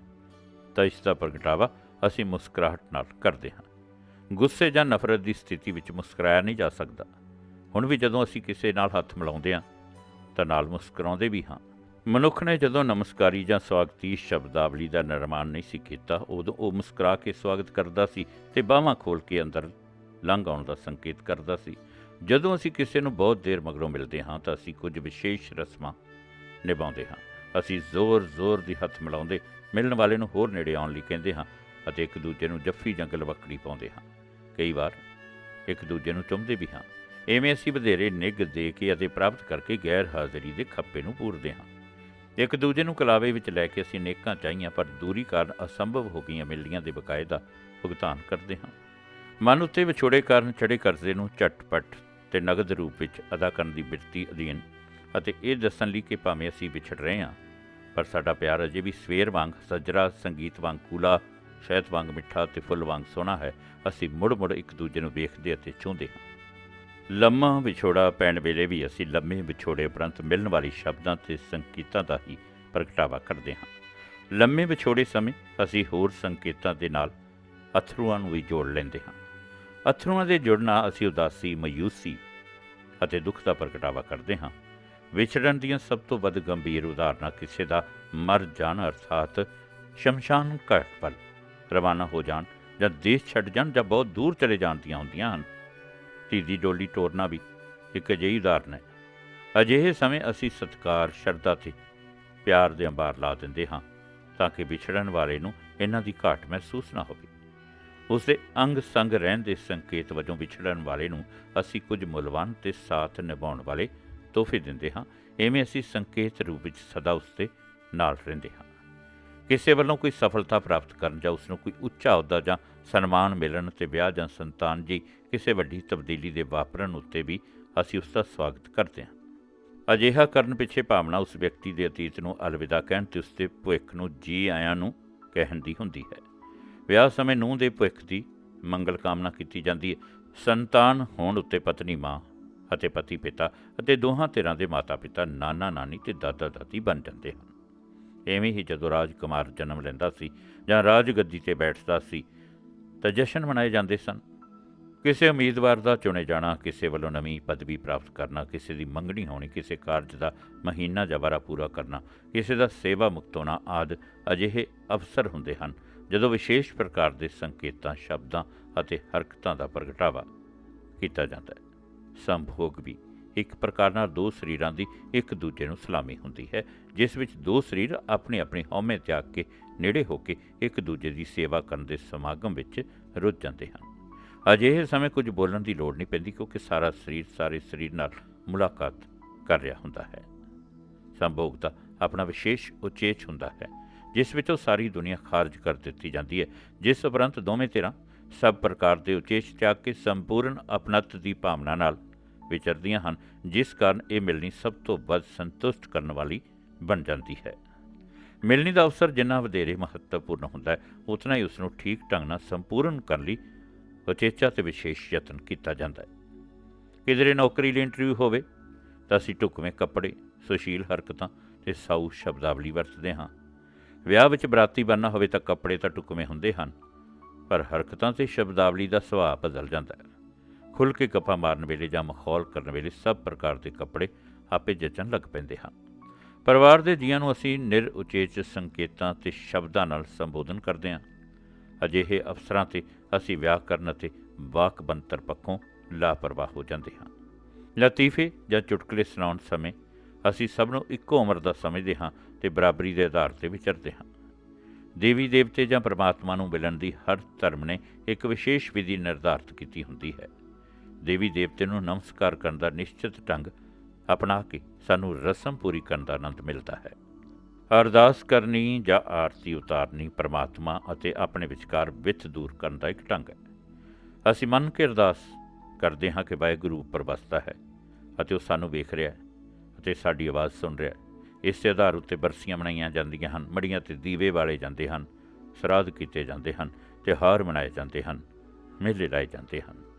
ਤਾਂ ਇਸ ਦਾ ਪ੍ਰਗਟਾਵਾ ਅਸੀਂ ਮੁਸਕਰਾਹਟ ਨਾਲ ਕਰਦੇ ਹਾਂ। ਗੁੱਸੇ ਜਾਂ ਨਫ਼ਰਤ ਦੀ ਸਥਿਤੀ ਵਿੱਚ ਮੁਸਕਰਾਇਆ ਨਹੀਂ ਜਾ ਸਕਦਾ। ਹੁਣ ਵੀ ਜਦੋਂ ਅਸੀਂ ਕਿਸੇ ਨਾਲ ਹੱਥ ਮਿਲਾਉਂਦੇ ਹਾਂ, ਤਾਂ ਨਾਲ ਮੁਸਕਰਾਉਂਦੇ ਵੀ ਹਾਂ। ਮਨੁੱਖ ਨੇ ਜਦੋਂ ਨਮਸਕਾਰੀ ਜਾਂ ਸਵਾਗਤੀ ਸ਼ਬਦਾਵਲੀ ਦਾ ਨਿਰਮਾਣ ਨਹੀਂ ਸੀ ਕੀਤਾ, ਉਦੋਂ ਉਹ ਮੁਸਕਰਾ ਕੇ ਸਵਾਗਤ ਕਰਦਾ ਸੀ ਤੇ ਬਾਹਾਂ ਖੋਲ ਕੇ ਅੰਦਰ ਲੰਘ ਆਉਣ ਦਾ ਸੰਕੇਤ ਕਰਦਾ ਸੀ। ਜਦੋਂ ਅਸੀਂ ਕਿਸੇ ਨੂੰ ਬਹੁਤ ਦੇਰ ਮਗਰੋਂ ਮਿਲਦੇ ਹਾਂ ਤਾਂ ਅਸੀਂ ਕੁਝ ਵਿਸ਼ੇਸ਼ ਰਸਮਾਂ ਨਿਭਾਉਂਦੇ ਹਾਂ। ਅਸੀਂ ਜ਼ੋਰ-ਜ਼ੋਰ ਦੀ ਹੱਥ ਮਿਲਾਉਂਦੇ, ਮਿਲਣ ਵਾਲੇ ਨੂੰ ਹੋਰ ਨੇੜੇ ਆਉਣ ਲਈ ਕਹਿੰਦੇ ਹਾਂ ਅਤੇ ਇੱਕ ਦੂਜੇ ਨੂੰ ਜੱਫੀ ਜਾਂ ਗਲਵੱਕੜੀ ਪਾਉਂਦੇ ਹਾਂ। ਕਈ ਵਾਰ ਇੱਕ ਦੂਜੇ ਨੂੰ ਚੁੰਮਦੇ ਵੀ ਹਾਂ। ਐਵੇਂ ਅਸੀਂ ਵਧੇਰੇ ਨਿੱਘ ਦੇ ਕੇ ਅਤੇ ਪ੍ਰਾਪਤ ਕਰਕੇ ਗੈਰ ਹਾਜ਼ਰੀ ਦੇ ਖੱਪੇ ਨੂੰ ਪੂਰਦੇ ਹਾਂ। ਇੱਕ ਦੂਜੇ ਨੂੰ ਕਲਾਵੇ ਵਿੱਚ ਲੈ ਕੇ ਅਸੀਂ ਨੇਕਾਂ ਚਾਹੀਆਂ ਪਰ ਦੂਰੀ ਕਾਰਨ ਅਸੰਭਵ ਹੋ ਗਈਆਂ ਮਿਲਣੀਆਂ ਦੇ ਬਕਾਏ ਦਾ ਭੁਗਤਾਨ ਕਰਦੇ ਹਾਂ। ਮਨ ਉੱਤੇ ਵਿਛੋੜੇ ਕਾਰਨ ਚੜੇ ਕਰਜ਼ੇ ਨੂੰ ਝਟਪਟ ਤੇ ਨਗਦ ਰੂਪ ਵਿੱਚ ਅਦਾ ਕਰਨ ਦੀ ਬਿਰਤੀ ਅਧੀਨ ਅਤੇ ਇਹ ਦੱਸਣ ਲਈ ਕਿ ਭਾਵੇਂ ਅਸੀਂ ਵਿਛੜ ਰਹੇ ਹਾਂ, ਪਰ ਸਾਡਾ ਪਿਆਰ ਅਜੇ ਵੀ ਸਵੇਰ ਵਾਂਗ ਸੱਜਰਾ, ਸੰਗੀਤ ਵਾਂਗ ਕੂਲਾ, ਸ਼ਹਿਦ ਵਾਂਗ ਮਿੱਠਾ ਤੇ ਫੁੱਲ ਵਾਂਗ ਸੋਹਣਾ ਹੈ। ਅਸੀਂ ਮੁੜ-ਮੁੜ ਇੱਕ ਦੂਜੇ ਨੂੰ ਵੇਖਦੇ ਅਤੇ ਚਾਹੁੰਦੇ ਹਾਂ। ਲੰਮਾ ਵਿਛੋੜਾ ਪੈਣ ਵੇਲੇ ਵੀ ਅਸੀਂ ਲੰਮੇ ਵਿਛੋੜੇ ਉਪਰੰਤ ਮਿਲਣ ਵਾਲੀ ਸ਼ਬਦਾਂ ਤੇ ਸੰਕੇਤਾਂ ਦਾ ਹੀ ਪ੍ਰਗਟਾਵਾ ਕਰਦੇ ਹਾਂ। ਲੰਮੇ ਵਿਛੋੜੇ ਸਮੇਂ ਅਸੀਂ ਹੋਰ ਸੰਕੇਤਾਂ ਦੇ ਨਾਲ ਅਥਰੂਆਂ ਨੂੰ ਵੀ ਜੋੜ ਲੈਂਦੇ ਹਾਂ। ਅਥਰੂਆਂ ਦੇ ਜੁੜਨਾ ਅਸੀਂ ਉਦਾਸੀ, ਮਯੂਸੀ ਅਤੇ ਦੁੱਖ ਦਾ ਪ੍ਰਗਟਾਵਾ ਕਰਦੇ ਹਾਂ। ਵਿਛੜਨ ਦੀਆਂ ਸਭ ਤੋਂ ਵੱਧ ਗੰਭੀਰ ਉਦਾਹਰਨਾਂ ਕਿਸੇ ਦਾ ਮਰ ਜਾਣ ਅਰਥਾਤ ਸ਼ਮਸ਼ਾਨ ਘਾਟ ਵੱਲ ਰਵਾਨਾ ਹੋ ਜਾਣ ਜਾਂ ਦੇਸ਼ ਛੱਡ ਜਾਣ ਜਾਂ ਬਹੁਤ ਦੂਰ ਚਲੇ ਜਾਣ ਦੀਆਂ ਹੁੰਦੀਆਂ ਹਨ। ਧੀ ਦੀ ਡੋਲੀ ਤੋਰਨਾ ਵੀ ਇੱਕ ਅਜਿਹੀ ਉਦਾਹਰਨ ਹੈ। ਅਜਿਹੇ ਸਮੇਂ ਅਸੀਂ ਸਤਕਾਰ, ਸ਼ਰਧਾ ਤੇ ਪਿਆਰ ਦੇ ਅੰਬਾਰ ਲਾ ਦਿੰਦੇ ਹਾਂ ਤਾਂ ਕਿ ਵਿਛੜਨ ਵਾਲੇ ਨੂੰ ਇਹਨਾਂ ਦੀ ਘਾਟ ਮਹਿਸੂਸ ਨਾ ਹੋਵੇ। ਉਸ ਦੇ ਅੰਗ ਸੰਗ ਰਹਿਣ ਦੇ ਸੰਕੇਤ ਵਜੋਂ ਵਿਛੜਨ ਵਾਲੇ ਨੂੰ ਅਸੀਂ ਕੁਝ ਮੁੱਲਵਾਨ ਤੇ ਸਾਥ ਨਿਭਾਉਣ ਵਾਲੇ ਤੋਹਫੇ ਦਿੰਦੇ ਹਾਂ। ਐਵੇਂ ਅਸੀਂ ਸੰਕੇਤ ਰੂਪ ਵਿੱਚ ਸਦਾ ਉਸ ਦੇ ਨਾਲ ਰਹਿੰਦੇ ਹਾਂ। ਕਿਸੇ ਵੱਲੋਂ ਕੋਈ ਸਫਲਤਾ ਪ੍ਰਾਪਤ ਕਰਨ ਜਾਂ ਉਸ ਨੂੰ ਕੋਈ ਉੱਚਾ ਅਹੁਦਾ ਜਾਂ ਸਨਮਾਨ ਮਿਲਣ ਤੇ ਵਿਆਹ ਜਾਂ ਸੰਤਾਨ ਜੀ ਕਿਸੇ ਵੱਡੀ ਤਬਦੀਲੀ ਦੇ ਵਾਪਰਨ ਉੱਤੇ ਵੀ ਅਸੀਂ ਉਸ ਦਾ ਸਵਾਗਤ ਕਰਦੇ ਹਾਂ। ਅਜਿਹਾ ਕਰਨ ਪਿੱਛੇ ਭਾਵਨਾ ਉਸ ਵਿਅਕਤੀ ਦੇ ਅਤੀਤ ਨੂੰ ਅਲਵਿਦਾ ਕਹਿਣ ਤੇ ਉਸ ਦੇ ਭਵਿੱਖ ਨੂੰ ਜੀ ਆਇਆਂ ਨੂੰ ਕਹਿਣ ਦੀ ਹੁੰਦੀ ਹੈ। ਵਿਆਹ ਸਮੇਂ ਨੂੰਹ ਦੇ ਭਵਿੱਖ ਦੀ ਮੰਗਲ ਕਾਮਨਾ ਕੀਤੀ ਜਾਂਦੀ ਹੈ। ਸੰਤਾਨ ਹੋਣ ਉੱਤੇ ਪਤਨੀ ਮਾਂ ਅਤੇ ਪਤੀ ਪਿਤਾ ਅਤੇ ਦੋਹਾਂ ਧਿਰਾਂ ਦੇ ਮਾਤਾ ਪਿਤਾ ਨਾਨਾ ਨਾਨੀ ਤੇ ਦਾਦਾ ਦਾਦੀ ਬਣ ਜਾਂਦੇ ਹਨ। ਐਵੇਂ ਹੀ ਜਦੋਂ ਰਾਜ ਕੁਮਾਰ ਜਨਮ ਲੈਂਦਾ ਸੀ ਜਾਂ ਰਾਜ ਗੱਦੀ ਤੇ ਬੈਠਦਾ ਸੀ, ਤਾਂ ਜਸ਼ਨ ਮਨਾਏ ਜਾਂਦੇ ਸਨ। ਕਿਸੇ ਉਮੀਦਵਾਰ ਦਾ ਚੁਣੇ ਜਾਣਾ, ਕਿਸੇ ਵੱਲੋਂ ਨਵੀਂ ਪਦਵੀ ਪ੍ਰਾਪਤ ਕਰਨਾ, ਕਿਸੇ ਦੀ ਮੰਗਣੀ ਹੋਣੀ, ਕਿਸੇ ਕਾਰਜ ਦਾ ਮਹੀਨਾ ਜਾਂ ਪੂਰਾ ਕਰਨਾ, ਕਿਸੇ ਦਾ ਸੇਵਾ ਮੁਕਤ ਹੋਣਾ ਆਦ ਅਜਿਹੇ ਅਵਸਰ ਹੁੰਦੇ ਹਨ, ਜਦੋਂ ਵਿਸ਼ੇਸ਼ ਪ੍ਰਕਾਰ ਦੇ ਸੰਕੇਤਾਂ, ਸ਼ਬਦਾਂ ਅਤੇ ਹਰਕਤਾਂ ਦਾ ਪ੍ਰਗਟਾਵਾ ਕੀਤਾ ਜਾਂਦਾ ਹੈ। ਸੰਭੋਗ ਵੀ ਇੱਕ ਪ੍ਰਕਾਰ ਨਾਲ ਦੋ ਸਰੀਰਾਂ ਦੀ ਇੱਕ ਦੂਜੇ ਨੂੰ ਸਲਾਮੀ ਹੁੰਦੀ ਹੈ, ਜਿਸ ਵਿੱਚ ਦੋ ਸਰੀਰ ਆਪਣੇ ਆਪਣੇ ਹਉਮੈ ਤਿਆਗ ਕੇ ਨੇੜੇ ਹੋ ਕੇ ਇੱਕ ਦੂਜੇ ਦੀ ਸੇਵਾ ਕਰਨ ਦੇ ਸਮਾਗਮ ਵਿੱਚ ਰੁੱਝ ਜਾਂਦੇ ਹਨ। ਅਜਿਹੇ ਸਮੇਂ ਕੁਝ ਬੋਲਣ ਦੀ ਲੋੜ ਨਹੀਂ ਪੈਂਦੀ ਕਿਉਂਕਿ ਸਾਰਾ ਸਰੀਰ ਸਾਰੇ ਸਰੀਰ ਨਾਲ ਮੁਲਾਕਾਤ ਕਰ ਰਿਹਾ ਹੁੰਦਾ ਹੈ। ਸੰਭੋਗ ਦਾ ਆਪਣਾ ਵਿਸ਼ੇਸ਼ ਉਚੇਚ ਹੁੰਦਾ ਹੈ, ਜਿਸ ਵਿੱਚ ਉਹ ਸਾਰੀ ਦੁਨੀਆ ਖਾਰਜ ਕਰ ਦਿੱਤੀ ਜਾਂਦੀ ਹੈ, ਜਿਸ ਉਪਰੰਤ ਦੋਵੇਂ ਧਿਰਾਂ ਸਭ ਪ੍ਰਕਾਰ ਦੇ ਉਚੇਚ ਤਿਆਗ ਕੇ ਸੰਪੂਰਨ ਆਪਣਤ ਦੀ ਭਾਵਨਾ ਨਾਲ ਵਿਚਰਦੀਆਂ ਹਨ, ਜਿਸ ਕਾਰਨ ਇਹ ਮਿਲਣੀ ਸਭ ਤੋਂ ਵੱਧ ਸੰਤੁਸ਼ਟ ਕਰਨ ਵਾਲੀ ਬਣ ਜਾਂਦੀ ਹੈ। ਮਿਲਣੀ ਦਾ ਅਵਸਰ ਜਿੰਨਾ ਵਧੇਰੇ ਮਹੱਤਵਪੂਰਨ ਹੁੰਦਾ ਹੈ, ਉਤਨਾ ਹੀ ਉਸ ਨੂੰ ਠੀਕ ਢੰਗ ਨਾਲ ਸੰਪੂਰਨ ਕਰਨ ਲਈ ਉਚੇਚਾ ਤੇ ਵਿਸ਼ੇਸ਼ ਯਤਨ ਕੀਤਾ ਜਾਂਦਾ ਹੈ। ਕਿਧਰੇ ਨੌਕਰੀ ਲਈ ਇੰਟਰਵਿਊ ਹੋਵੇ, ਤਾਂ ਅਸੀਂ ਢੁਕਵੇਂ ਕੱਪੜੇ, ਸੁਸ਼ੀਲ ਹਰਕਤਾਂ ਤੇ ਸਾਊ ਸ਼ਬਦਾਵਲੀ ਵਰਤਦੇ ਹਾਂ। ਵਿਆਹ ਵਿੱਚ ਬਰਾਤੀ ਬਣਨਾ ਹੋਵੇ ਤਾਂ ਕੱਪੜੇ ਤਾਂ ਢੁਕਵੇਂ ਹੁੰਦੇ ਹਨ, ਪਰ ਹਰਕਤਾਂ ਤੇ ਸ਼ਬਦਾਵਲੀ ਦਾ ਸੁਭਾਅ ਬਦਲ ਜਾਂਦਾ ਹੈ। ਖੁੱਲ੍ਹ ਕੇ ਗੱਪਾਂ ਮਾਰਨ ਵੇਲੇ ਜਾਂ ਮਖੌਲ ਕਰਨ ਵੇਲੇ ਸਭ ਪ੍ਰਕਾਰ ਦੇ ਕੱਪੜੇ ਆਪੇ ਜਚਣ ਲੱਗ ਪੈਂਦੇ ਹਨ। ਪਰਿਵਾਰ ਦੇ ਜੀਆਂ ਨੂੰ ਅਸੀਂ ਨਿਰ ਉਚੇਚ ਸੰਕੇਤਾਂ ਤੇ ਸ਼ਬਦਾਂ ਨਾਲ ਸੰਬੋਧਨ ਕਰਦੇ ਹਾਂ। ਅਜਿਹੇ ਅਫਸਰਾਂ ਤੇ ਅਸੀਂ ਵਿਆਕਰਨ ਅਤੇ ਵਾਕ ਬੰਤਰ ਪੱਖੋਂ ਲਾਪਰਵਾਹ ਹੋ ਜਾਂਦੇ ਹਾਂ। ਲਤੀਫੇ ਜਾਂ ਚੁਟਕਲੇ ਸੁਣਾਉਣ ਸਮੇਂ ਅਸੀਂ ਸਭ ਨੂੰ ਇੱਕੋ ਉਮਰ ਦਾ ਸਮਝਦੇ ਹਾਂ ਤੇ ਬਰਾਬਰੀ ਦੇ ਆਧਾਰ ਤੇ ਵਿਚਰਦੇ ਹਾਂ। ਦੇਵੀ ਦੇਵਤੇ ਜਾਂ ਪ੍ਰਮਾਤਮਾ ਨੂੰ ਮਿਲਣ ਦੀ ਹਰ ਧਰਮ ਨੇ ਇੱਕ ਵਿਸ਼ੇਸ਼ ਵਿਧੀ ਨਿਰਧਾਰਤ ਕੀਤੀ ਹੁੰਦੀ ਹੈ। ਦੇਵੀ ਦੇਵਤੇ ਨੂੰ ਨਮਸਕਾਰ ਕਰਨ ਦਾ ਨਿਸ਼ਚਿਤ ਢੰਗ ਅਪਣਾ ਕੇ ਸਾਨੂੰ ਰਸਮ ਪੂਰੀ ਕਰਨ ਦਾ ਆਨੰਦ ਮਿਲਦਾ ਹੈ। ਅਰਦਾਸ ਕਰਨੀ ਜਾਂ ਆਰਤੀ ਉਤਾਰਨੀ ਪ੍ਰਮਾਤਮਾ ਅਤੇ ਆਪਣੇ ਵਿਚਕਾਰ ਵਿਥ ਦੂਰ ਕਰਨ ਦਾ ਇੱਕ ਢੰਗ ਹੈ। ਅਸੀਂ ਮੰਨ ਕੇ ਅਰਦਾਸ ਕਰਦੇ ਹਾਂ ਕਿ ਵਾਹਿਗੁਰੂ ਉੱਪਰ ਵਸਦਾ ਹੈ ਅਤੇ ਉਹ ਸਾਨੂੰ ਵੇਖ ਰਿਹਾ ਹੈ ਅਤੇ ਸਾਡੀ ਆਵਾਜ਼ ਸੁਣ ਰਿਹਾ ਹੈ। ਦੇ ਆਧਾਰ ਉੱਤੇ ਬਰਸੀਆਂ ਮਨਾਈਆਂ ਜਾਂਦੀਆਂ ਹਨ, ਮੜੀਆਂ ਤੇ ਦੀਵੇ ਵਾਲੇ ਜਾਂਦੇ ਹਨ, ਸਰਾਧ ਕੀਤੇ ਜਾਂਦੇ ਹਨ ਤਿਉਹਾਰ ਮਨਾਏ ਜਾਂਦੇ ਹਨ, ਮੇਲੇ ਲਾਏ ਜਾਂਦੇ ਹਨ।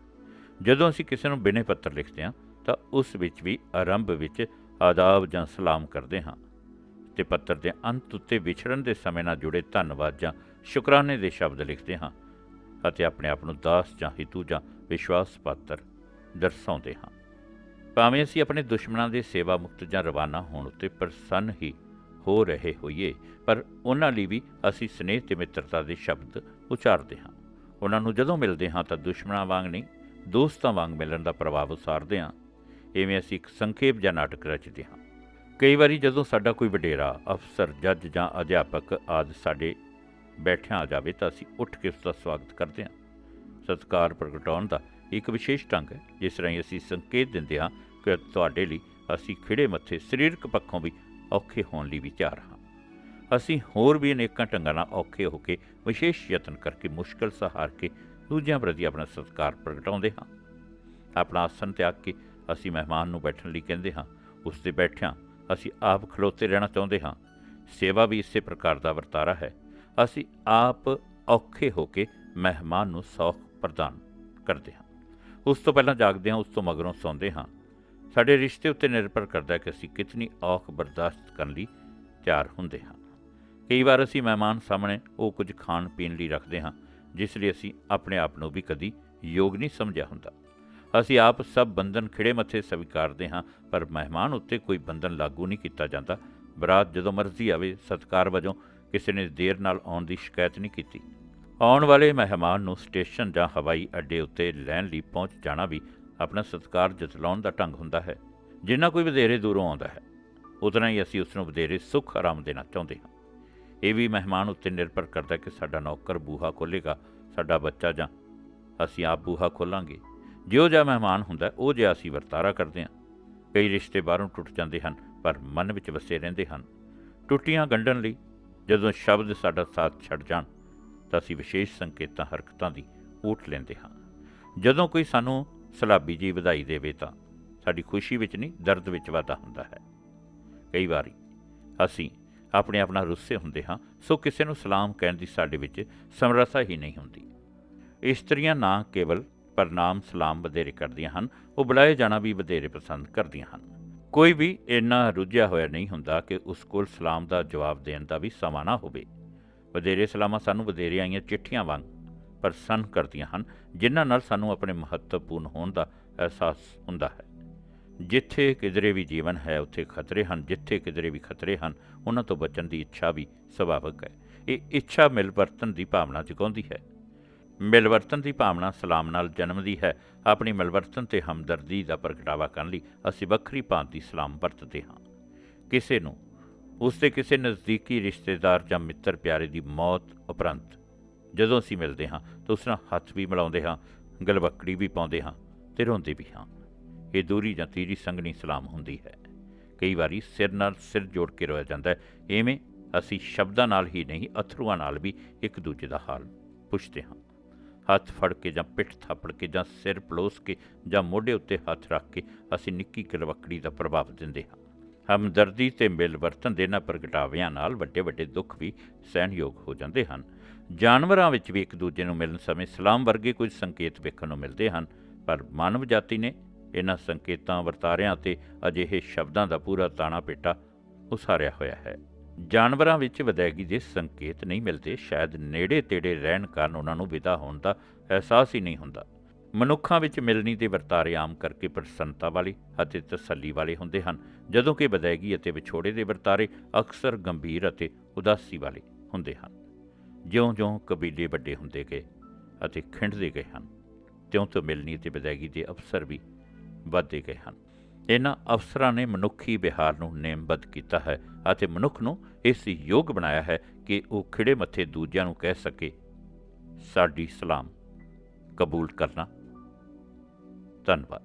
ਜਦੋਂ ਅਸੀਂ ਕਿਸੇ ਨੂੰ ਬਿਨੇ ਪੱਤਰ ਲਿਖਦੇ ਹਾਂ, ਤਾਂ ਉਸ ਵਿੱਚ ਵੀ ਆਰੰਭ ਵਿੱਚ ਆਦਾਬ ਜਾਂ ਸਲਾਮ ਕਰਦੇ ਹਾਂ। ਤੇ ਪੱਤਰ ਦੇ ਅੰਤ ਉੱਤੇ ਵਿਛੜਨ ਦੇ ਸਮੇਂ ਨਾਲ ਜੁੜੇ ਧੰਨਵਾਦ ਜਾਂ ਸ਼ੁਕਰਾਨੇ ਦੇ ਸ਼ਬਦ ਲਿਖਦੇ ਹਾਂ ਅਤੇ ਆਪਣੇ ਆਪ ਨੂੰ ਦਾਸ ਜਾਂ ਹਿਤੂ ਜਾਂ ਵਿਸ਼ਵਾਸ ਪਾਤਰ ਦਰਸਾਉਂਦੇ ਹਾਂ। ਭਾਵੇਂ ਅਸੀਂ ਆਪਣੇ ਦੁਸ਼ਮਣਾਂ ਦੇ ਸੇਵਾ ਮੁਕਤ ਜਾਂ ਰਵਾਨਾ ਹੋਣ ਉੱਤੇ ਪ੍ਰਸੰਨ ਹੀ ਹੋ ਰਹੇ ਹੋਈਏ, ਪਰ ਉਹਨਾਂ ਲਈ ਵੀ ਅਸੀਂ ਸਨੇਹ ਤੇ ਮਿੱਤਰਤਾ ਦੇ ਸ਼ਬਦ ਉਚਾਰਦੇ ਹਾਂ। ਉਹਨਾਂ ਨੂੰ ਜਦੋਂ ਮਿਲਦੇ ਹਾਂ ਤਾਂ ਦੁਸ਼ਮਣਾਂ ਵਾਂਗ ਨਹੀਂ ਦੋਸਤਾਂ ਵਾਂਗ ਮਿਲਣ ਦਾ ਪ੍ਰਭਾਵ ਉਸਾਰਦੇ ਹਾਂ, ਇਵੇਂ ਅਸੀਂ ਇੱਕ ਸੰਖੇਪ ਜਾਂ ਨਾਟਕ ਰਚਦੇ ਹਾਂ। ਕਈ ਵਾਰੀ ਜਦੋਂ ਸਾਡਾ ਕੋਈ ਵਡੇਰਾ, ਅਫਸਰ, ਜੱਜ ਜਾਂ ਅਧਿਆਪਕ ਆਦਿ ਸਾਡੇ ਬੈਠਿਆਂ ਆ ਜਾਵੇ ਤਾਂ ਅਸੀਂ ਉੱਠ ਕੇ ਉਸ ਦਾ ਸਵਾਗਤ ਕਰਦੇ ਹਾਂ। ਸਤਿਕਾਰ ਪ੍ਰਗਟਾਉਣ ਦਾ ਇੱਕ ਵਿਸ਼ੇਸ਼ ਢੰਗ ਹੈ, ਜਿਸ ਰਾਹੀਂ ਅਸੀਂ ਸੰਕੇਤ ਦਿੰਦੇ ਹਾਂ ਕਿ ਤੁਹਾਡੇ ਲਈ ਅਸੀਂ ਖਿੜੇ ਮੱਥੇ ਸਰੀਰਕ ਪੱਖੋਂ ਵੀ ਔਖੇ ਹੋਣ ਲਈ ਵਿਚਾਰ ਹਾਂ। ਅਸੀਂ ਹੋਰ ਵੀ ਅਨੇਕਾਂ ਢੰਗਾਂ ਨਾਲ ਔਖੇ ਹੋ ਕੇ ਵਿਸ਼ੇਸ਼ ਯਤਨ ਕਰਕੇ ਮੁਸ਼ਕਲ ਸਹਾਰ ਕੇ ਦੂਜਿਆਂ ਪ੍ਰਤੀ ਆਪਣਾ ਸਤਿਕਾਰ ਪ੍ਰਗਟਾਉਂਦੇ ਹਾਂ। ਆਪਣਾ ਆਸਣ ਤਿਆਗ ਕੇ ਅਸੀਂ ਮਹਿਮਾਨ ਨੂੰ ਬੈਠਣ ਲਈ ਕਹਿੰਦੇ ਹਾਂ। ਉਸ 'ਤੇ ਬੈਠਿਆਂ ਅਸੀਂ ਆਪ ਖਲੋਤੇ ਰਹਿਣਾ ਚਾਹੁੰਦੇ ਹਾਂ। ਸੇਵਾ ਵੀ ਇਸੇ ਪ੍ਰਕਾਰ ਦਾ ਵਰਤਾਰਾ ਹੈ। ਅਸੀਂ ਆਪ ਔਖੇ ਹੋ ਕੇ ਮਹਿਮਾਨ ਨੂੰ ਸੌਖ ਪ੍ਰਦਾਨ ਕਰਦੇ ਹਾਂ। ਉਸ ਤੋਂ ਪਹਿਲਾਂ ਜਾਗਦੇ ਹਾਂ, ਉਸ ਤੋਂ ਮਗਰੋਂ ਸੌਂਦੇ ਹਾਂ। ਸਾਡੇ ਰਿਸ਼ਤੇ ਉੱਤੇ ਨਿਰਭਰ ਕਰਦਾ ਹੈ ਕਿ ਅਸੀਂ ਕਿਤਨੀ ਔਖ ਬਰਦਾਸ਼ਤ ਕਰਨ ਲਈ ਤਿਆਰ ਹੁੰਦੇ ਹਾਂ। ਕਈ ਵਾਰ ਅਸੀਂ ਮਹਿਮਾਨ ਸਾਹਮਣੇ ਉਹ ਕੁਝ ਖਾਣ ਪੀਣ ਲਈ ਰੱਖਦੇ ਹਾਂ। ਜਿਸ ਲਈ ਅਸੀਂ ਆਪਣੇ ਆਪ ਨੂੰ ਵੀ ਕਦੀ ਯੋਗ ਨਹੀਂ ਸਮਝਿਆ ਹੁੰਦਾ। ਅਸੀਂ ਆਪ ਸਭ ਬੰਧਨ ਖਿੜੇ ਮੱਥੇ ਸਵੀਕਾਰਦੇ ਹਾਂ, ਪਰ ਮਹਿਮਾਨ ਉੱਤੇ ਕੋਈ ਬੰਧਨ ਲਾਗੂ ਨਹੀਂ ਕੀਤਾ ਜਾਂਦਾ। ਬਰਾਤ ਜਦੋਂ ਮਰਜ਼ੀ ਆਵੇ, ਸਤਕਾਰ ਵਜੋਂ ਕਿਸੇ ਨੇ ਦੇਰ ਨਾਲ ਆਉਣ ਦੀ ਸ਼ਿਕਾਇਤ ਨਹੀਂ ਕੀਤੀ। ਆਉਣ ਵਾਲੇ ਮਹਿਮਾਨ ਨੂੰ ਸਟੇਸ਼ਨ ਜਾਂ ਹਵਾਈ ਅੱਡੇ ਉੱਤੇ ਲੈਣ ਲਈ ਪਹੁੰਚ ਜਾਣਾ ਵੀ ਆਪਣਾ ਸਤਕਾਰ ਜਤਲਾਉਣ ਦਾ ਢੰਗ ਹੁੰਦਾ ਹੈ। ਜਿੰਨਾ ਕੋਈ ਵਧੇਰੇ ਦੂਰੋਂ ਆਉਂਦਾ ਹੈ, ਉਤਨਾ ਹੀ ਅਸੀਂ ਉਸ ਨੂੰ ਵਧੇਰੇ ਸੁੱਖ ਆਰਾਮ ਦੇਣਾ ਚਾਹੁੰਦੇ ਹਾਂ। ਇਹ ਵੀ ਮਹਿਮਾਨ ਉੱਤੇ ਨਿਰਭਰ ਕਰਦਾ ਕਿ ਸਾਡਾ ਨੌਕਰ ਬੂਹਾ ਖੋਲੇਗਾ ਸਾਡਾ ਬੱਚਾ ਜਾਂ ਅਸੀਂ ਆਪ ਬੂਹਾ ਖੋਲਾਂਗੇ। ਜਿਉਂ ਜਿਹਾ ਮਹਿਮਾਨ ਹੁੰਦਾ ਉਹ ਜਿਹਾ ਅਸੀਂ ਵਰਤਾਰਾ ਕਰਦੇ ਹਾਂ। ਕਈ ਰਿਸ਼ਤੇ ਬਾਹਰੋਂ ਟੁੱਟ ਜਾਂਦੇ ਹਨ, ਪਰ ਮਨ ਵਿੱਚ ਵਸੇ ਰਹਿੰਦੇ ਹਨ। ਟੁੱਟੀਆਂ ਗੰਢਣ ਲਈ ਜਦੋਂ ਸ਼ਬਦ ਸਾਡਾ ਸਾਥ ਛੱਡ ਜਾਣ, ਤਾਂ ਅਸੀਂ ਵਿਸ਼ੇਸ਼ ਸੰਕੇਤਾਂ, ਹਰਕਤਾਂ ਦੀ ਊਟ ਲੈਂਦੇ ਹਾਂ। ਜਦੋਂ ਕੋਈ ਸਾਨੂੰ ਸਲਾਬੀ ਜੀ ਵਧਾਈ ਦੇਵੇ ਤਾਂ ਸਾਡੀ ਖੁਸ਼ੀ ਵਿੱਚ ਨਹੀਂ, ਦਰਦ ਵਿੱਚ ਵਾਧਾ ਹੁੰਦਾ ਹੈ। ਕਈ ਵਾਰੀ ਅਸੀਂ ਆਪਣੇ ਆਪ ਨਾਲ ਰੁੱਸੇ ਹੁੰਦੇ ਹਾਂ, ਸੋ ਕਿਸੇ ਨੂੰ ਸਲਾਮ ਕਹਿਣ ਦੀ ਸਾਡੇ ਵਿੱਚ ਸਮਰਸਾ ਹੀ ਨਹੀਂ ਹੁੰਦੀ। ਇਸਤਰੀਆਂ ਨਾ ਕੇਵਲ ਪ੍ਰਣਾਮ ਸਲਾਮ ਵਧੇਰੇ ਕਰਦੀਆਂ ਹਨ, ਉਹ ਬੁਲਾਏ ਜਾਣਾ ਵੀ ਵਧੇਰੇ ਪਸੰਦ ਕਰਦੀਆਂ ਹਨ। ਕੋਈ ਵੀ ਇੰਨਾ ਰੁੱਝਿਆ ਹੋਇਆ ਨਹੀਂ ਹੁੰਦਾ ਕਿ ਉਸ ਕੋਲ ਸਲਾਮ ਦਾ ਜਵਾਬ ਦੇਣ ਦਾ ਵੀ ਸਮਾਂ ਨਾ ਹੋਵੇ। ਵਧੇਰੇ ਸਲਾਮਾਂ ਸਾਨੂੰ ਵਧੇਰੇ ਆਈਆਂ ਚਿੱਠੀਆਂ ਵਾਂਗ ਪ੍ਰਸੰਨ ਕਰਦੀਆਂ ਹਨ, ਜਿਨ੍ਹਾਂ ਨਾਲ ਸਾਨੂੰ ਆਪਣੇ ਮਹੱਤਵਪੂਰਨ ਹੋਣ ਦਾ ਅਹਿਸਾਸ ਹੁੰਦਾ ਹੈ। ਜਿੱਥੇ ਕਿਧਰੇ ਵੀ ਜੀਵਨ ਹੈ, ਉੱਥੇ ਖਤਰੇ ਹਨ, ਜਿੱਥੇ ਕਿਧਰੇ ਵੀ ਖਤਰੇ ਹਨ, ਉਹਨਾਂ ਤੋਂ ਬਚਣ ਦੀ ਇੱਛਾ ਵੀ ਸੁਭਾਵਕ ਹੈ। ਇਹ ਇੱਛਾ ਮਿਲਵਰਤਨ ਦੀ ਭਾਵਨਾ ਜਗਾਉਂਦੀ ਹੈ। ਮਿਲਵਰਤਨ ਦੀ ਭਾਵਨਾ ਸਲਾਮ ਨਾਲ ਜਨਮਦੀ ਹੈ। ਆਪਣੀ ਮਿਲਵਰਤਨ ਤੇ ਹਮਦਰਦੀ ਦਾ ਪ੍ਰਗਟਾਵਾ ਕਰਨ ਲਈ ਅਸੀਂ ਵੱਖਰੀ ਭਾਂਤੀ ਸਲਾਮ ਵਰਤਦੇ ਹਾਂ। ਕਿਸੇ ਨੂੰ ਉਸ ਦੇ ਕਿਸੇ ਨਜ਼ਦੀਕੀ ਰਿਸ਼ਤੇਦਾਰ ਜਾਂ ਮਿੱਤਰ ਪਿਆਰੇ ਦੀ ਮੌਤ ਉਪਰੰਤ ਜਦੋਂ ਅਸੀਂ ਮਿਲਦੇ ਹਾਂ ਤਾਂ ਉਸ ਨਾਲ ਹੱਥ ਵੀ ਮਿਲਾਉਂਦੇ ਹਾਂ, ਗਲਵੱਕੜੀ ਵੀ ਪਾਉਂਦੇ ਹਾਂ ਤੇ ਰੋਂਦੇ ਵੀ ਹਾਂ। ਇਹ ਦੂਰੀ ਜਾਂ ਤੀਰੀ ਸੰਗਣੀ ਸਲਾਮ ਹੁੰਦੀ ਹੈ। ਕਈ ਵਾਰੀ ਸਿਰ ਨਾਲ ਸਿਰ ਜੋੜ ਕੇ ਰੋਇਆ ਜਾਂਦਾ ਹੈ। ਐਵੇਂ ਅਸੀਂ ਸ਼ਬਦਾਂ ਨਾਲ ਹੀ ਨਹੀਂ, ਅਥਰੂਆਂ ਨਾਲ ਵੀ ਇੱਕ ਦੂਜੇ ਦਾ ਹਾਲ ਪੁੱਛਦੇ ਹਾਂ। ਹੱਥ ਫੜ ਕੇ ਜਾਂ ਪਿੱਠ ਥਾਪੜ ਕੇ ਜਾਂ ਸਿਰ ਪਲੋਸ ਕੇ ਜਾਂ ਮੋਢੇ ਉੱਤੇ ਹੱਥ ਰੱਖ ਕੇ ਅਸੀਂ ਨਿੱਕੀ ਗਲਵੱਕੜੀ ਦਾ ਪ੍ਰਭਾਵ ਦਿੰਦੇ ਹਾਂ। ਹਮਦਰਦੀ ਤੇ ਮਿਲਵਰਤਨ ਦੇ ਇਹਨਾਂ ਪ੍ਰਗਟਾਵਿਆਂ ਨਾਲ ਵੱਡੇ ਵੱਡੇ ਦੁੱਖ ਵੀ ਸਹਿਣਯੋਗ ਹੋ ਜਾਂਦੇ ਹਨ। ਜਾਨਵਰਾਂ ਵਿੱਚ ਵੀ ਇੱਕ ਦੂਜੇ ਨੂੰ ਮਿਲਣ ਸਮੇਂ ਸਲਾਮ ਵਰਗੇ ਕੁਝ ਸੰਕੇਤ ਵੇਖਣ ਨੂੰ ਮਿਲਦੇ ਹਨ, ਪਰ ਮਾਨਵ ਜਾਤੀ ਨੇ ਇਹਨਾਂ ਸੰਕੇਤਾਂ ਵਰਤਾਰਿਆਂ ਤੇ ਅਜਿਹੇ ਸ਼ਬਦਾਂ ਦਾ ਪੂਰਾ ਤਾਣਾ ਪੇਟਾ ਉਸਾਰਿਆ ਹੋਇਆ ਹੈ। ਜਾਨਵਰਾਂ ਵਿੱਚ ਵਿਦਾਇਗੀ ਦੇ ਸੰਕੇਤ ਨਹੀਂ ਮਿਲਦੇ, ਸ਼ਾਇਦ ਨੇੜੇ ਤੇੜੇ ਰਹਿਣ ਕਾਰਨ ਉਹਨਾਂ ਨੂੰ ਵਿਦਾ ਹੋਣ ਦਾ ਅਹਿਸਾਸ ਹੀ ਨਹੀਂ ਹੁੰਦਾ। ਮਨੁੱਖਾਂ ਵਿੱਚ ਮਿਲਣੀ ਦੇ ਵਰਤਾਰੇ ਆਮ ਕਰਕੇ ਪ੍ਰਸੰਨਤਾ ਵਾਲੇ ਅਤੇ ਤਸੱਲੀ ਵਾਲੇ ਹੁੰਦੇ ਹਨ, ਜਦੋਂ ਕਿ ਵਿਦਾਇਗੀ ਅਤੇ ਵਿਛੋੜੇ ਦੇ ਵਰਤਾਰੇ ਅਕਸਰ ਗੰਭੀਰ ਅਤੇ ਉਦਾਸੀ ਵਾਲੇ ਹੁੰਦੇ ਹਨ। ਜਿਉਂ-ਜਿਉਂ ਕਬੀਲੇ ਵੱਡੇ ਹੁੰਦੇ ਗਏ ਅਤੇ ਖਿੰਡਦੇ ਗਏ ਹਨ, ਤਿਉਂ-ਤਿਉਂ ਮਿਲਣੀ ਤੇ ਵਿਦਾਇਗੀ ਦੇ ਅਵਸਰ ਵੀ ਵੱਧਦੇ ਗਏ ਹਨ। ਇਹਨਾਂ ਅਫਸਰਾਂ ਨੇ ਮਨੁੱਖੀ ਵਿਹਾਰ ਨੂੰ ਨੇਮਬੱਧ ਕੀਤਾ ਹੈ ਅਤੇ ਮਨੁੱਖ ਨੂੰ ਇਸ ਯੋਗ ਬਣਾਇਆ ਹੈ ਕਿ ਉਹ ਖਿੜੇ ਮੱਥੇ ਦੂਜਿਆਂ ਨੂੰ ਕਹਿ ਸਕੇ, ਸਾਡੀ ਸਲਾਮ ਕਬੂਲ ਕਰਨਾ। ਧੰਨਵਾਦ।